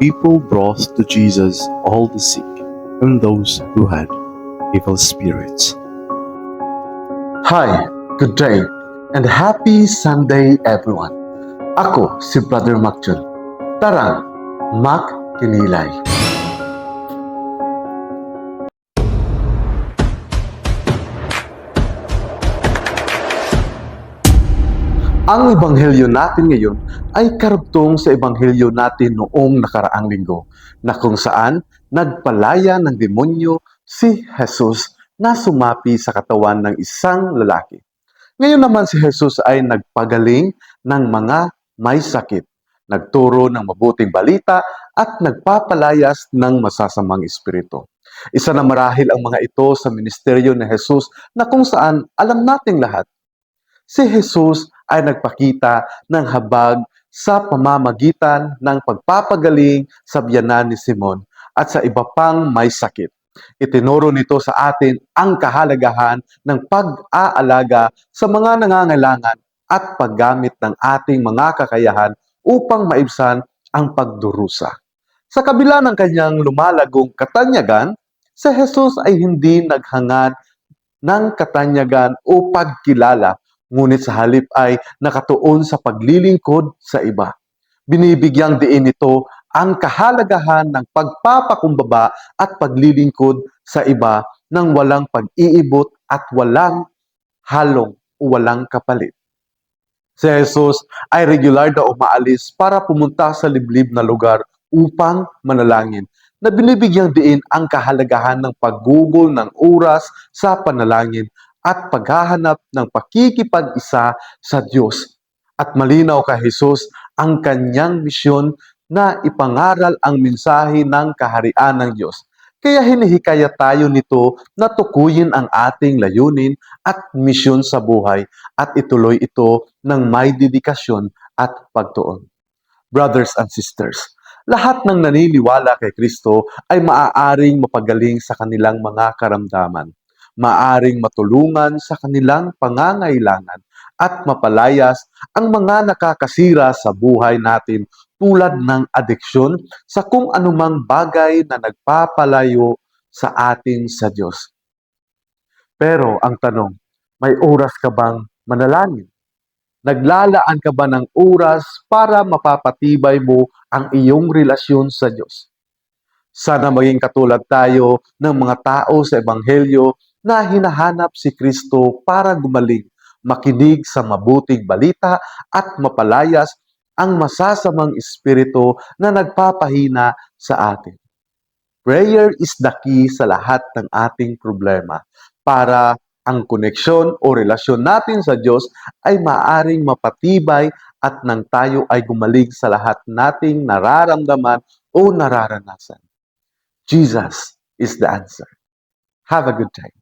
people brought to Jesus all the sick and those who had evil spirits. Hi, good day, and happy Sunday everyone. Ako si Brother Macchul. Tara, Mac Kinilay. Ang ebanghelyo natin ngayon ay karugtong sa ebanghelyo natin noong nakaraang linggo na kung saan nagpalaya ng demonyo si Jesus na sumapi sa katawan ng isang lalaki. Ngayon naman si Jesus ay nagpagaling ng mga may sakit, nagturo ng mabuting balita at nagpapalayas ng masasamang espiritu. Isa na marahil ang mga ito sa ministeryo ni Jesus na kung saan alam nating lahat si Jesus ay nagpakita ng habag sa pamamagitan ng pagpapagaling sa biyanan ni Simon at sa iba pang may sakit. Itinuro nito sa atin ang kahalagahan ng pag-aalaga sa mga nangangailangan at paggamit ng ating mga kakayahan upang maibsan ang pagdurusa. Sa kabila ng kanyang lumalagong katanyagan, si Jesus ay hindi naghangad ng katanyagan o pagkilala ngunit sa halip ay nakatuon sa paglilingkod sa iba. Binibigyang diin ito ang kahalagahan ng pagpapakumbaba at paglilingkod sa iba ng walang pag-iibot at walang halong o walang kapalit. Si Jesus ay regular na umaalis para pumunta sa liblib na lugar upang manalangin na binibigyang diin ang kahalagahan ng paggugol ng oras sa panalangin at paghahanap ng pakikipag-isa sa Diyos. At malinaw kay Jesus ang kanyang misyon na ipangaral ang mensahe ng kaharian ng Diyos. Kaya hinihikaya tayo nito na tukuyin ang ating layunin at misyon sa buhay at ituloy ito ng may dedikasyon at pagtuon. Brothers and sisters, lahat ng naniniwala kay Kristo ay maaaring mapagaling sa kanilang mga karamdaman maaring matulungan sa kanilang pangangailangan at mapalayas ang mga nakakasira sa buhay natin tulad ng adeksyon sa kung anumang bagay na nagpapalayo sa atin sa Diyos. Pero ang tanong, may oras ka bang manalangin? Naglalaan ka ba ng oras para mapapatibay mo ang iyong relasyon sa Diyos? Sana maging katulad tayo ng mga tao sa Ebanghelyo na hinahanap si Kristo para gumaling, makinig sa mabuting balita at mapalayas ang masasamang espiritu na nagpapahina sa atin. Prayer is the key sa lahat ng ating problema para ang koneksyon o relasyon natin sa Diyos ay maaring mapatibay at nang tayo ay gumaling sa lahat nating nararamdaman o nararanasan. Jesus is the answer. Have a good day.